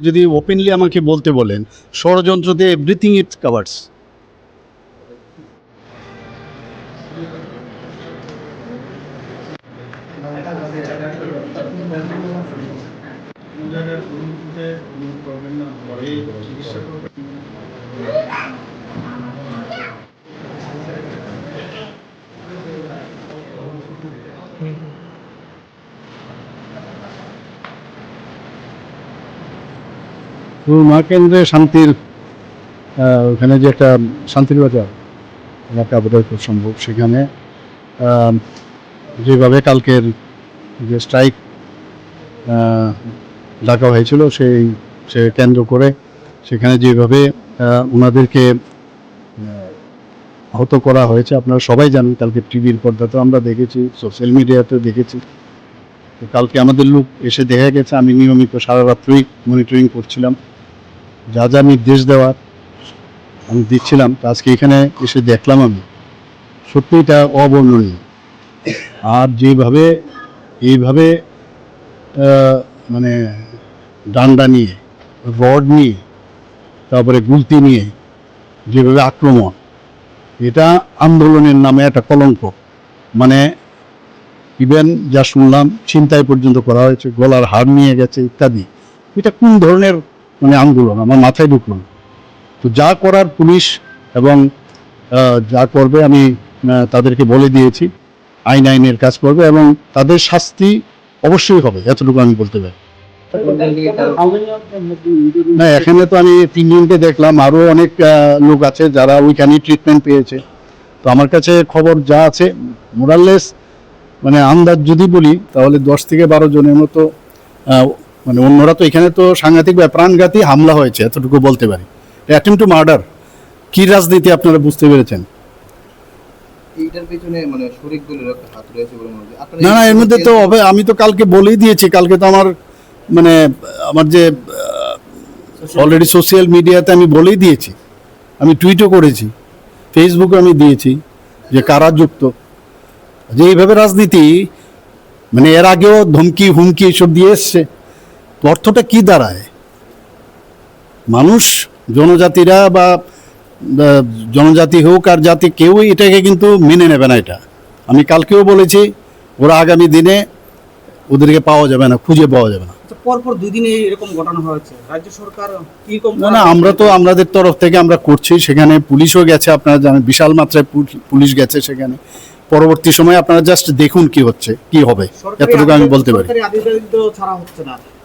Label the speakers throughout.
Speaker 1: যদি ওপেনলি আমাকে বলতে বলেন ষড়যন্ত্র দিয়ে এভরিথিং ইট কাভার্স মা কেন্দ্রে শান্তির ওখানে যে একটা শান্তির বাজার, এলাকা বোধহয় খুব সম্ভব সেখানে। যেভাবে কালকের যে স্ট্রাইক ডাকা হয়েছিল সেই, সে কেন্দ্র করে সেখানে যেভাবে ওনাদেরকে আহত করা হয়েছে, আপনারা সবাই জানেন কালকে টিভির পর্দাতেও আমরা দেখেছি, সোশ্যাল মিডিয়াতে দেখেছি। কালকে আমাদের লোক এসে দেখা গেছে, আমি নিয়মিত সারা রাত্রি মনিটরিং করছিলাম। যা যা নির্দেশ দেওয়ার আমি দিচ্ছিলাম, তো আজকে এখানে এসে দেখলাম আমি। সত্যি এটা অবর্ণনীয়। আর যেভাবে, এইভাবে মানে ডান্ডা নিয়ে, রড নিয়ে, তারপরে গুলতি নিয়ে যেভাবে আক্রমণ, এটা আন্দোলনের নামে একটা কলঙ্ক। মানে ইভেন যা শুনলাম চিন্তায় পর্যন্ত করা হয়েছে, গলার হার নিয়ে গেছে ইত্যাদি। এটা কোন ধরনের মানে আন্দোলন, আমার মাথায় ঢুকলো তো যা করার পুলিশ এবং যা করবে আমি তাদেরকে বলে দিয়েছি। আইন আইনের কাজ করবে এবং তাদের শাস্তি অবশ্যই হবে, এতটুকু আমি বলতে পারি। না, এখানে তো আমি তিনজনকে দেখলাম, আরও অনেক লোক আছে যারা ওইখানে ট্রিটমেন্ট পেয়েছে। তো আমার কাছে খবর যা আছে মোরাললেস মানে আন্দাজ যদি বলি, তাহলে দশ থেকে বারো জনের মতো মানে অন্যরা তো এখানে তো সাংঘাতিক বা প্রাণঘাতী হামলা হয়েছে এতটুকু বলতে পারি। অ্যাটেম্প টু মার্ডার কি রাজনীতি আপনারা বুঝতে পেরেছেন?
Speaker 2: মানে
Speaker 1: না না এর মধ্যে তো হবে আমি তো কালকে বলেই দিয়েছি কালকে তো আমার মানে আমার যে অলরেডি সোশ্যাল মিডিয়াতে আমি বলেই দিয়েছি। আমি টুইটও করেছি ফেসবুকে আমি দিয়েছি যে কারা যুক্ত। যে এইভাবে রাজনীতি মানে এর আগেও ধমকি হুমকি এসব দিয়ে এসছে। অর্থটা কি দাঁড়ায়? মানুষ জনজাতিরা বা জনজাতি হোক আর জাতি কেউই এটাকে কিন্তু মেনে নেবে না এটা। আমি কালকেও বলেছি ওরা আগামী দিনে ওদেরকে পাওয়া যাবে না খুঁজে পাওয়া যাবে না।
Speaker 3: পরপর দুই দিনে এরকম ঘটনা হয়েছে। রাজ্য সরকার
Speaker 1: না না আমরা তো আমাদের তরফ থেকে আমরা করছি সেখানে পুলিশও গেছে আপনারা জানেন বিশাল মাত্রায় পুল- পুলিশ গেছে সেখানে। পরবর্তী সময় আপনারা জাস্ট দেখুন কি হচ্ছে কি হবে। এতটুকু আমি বলতে পারি।
Speaker 3: ছাড়া হচ্ছে না।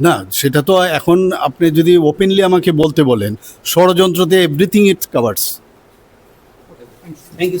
Speaker 1: না, সেটা তো এখন আপনি যদি ওপেনলি আমাকে বলতে বলেন ষড়যন্ত্র দিয়ে everything it covers
Speaker 4: thank you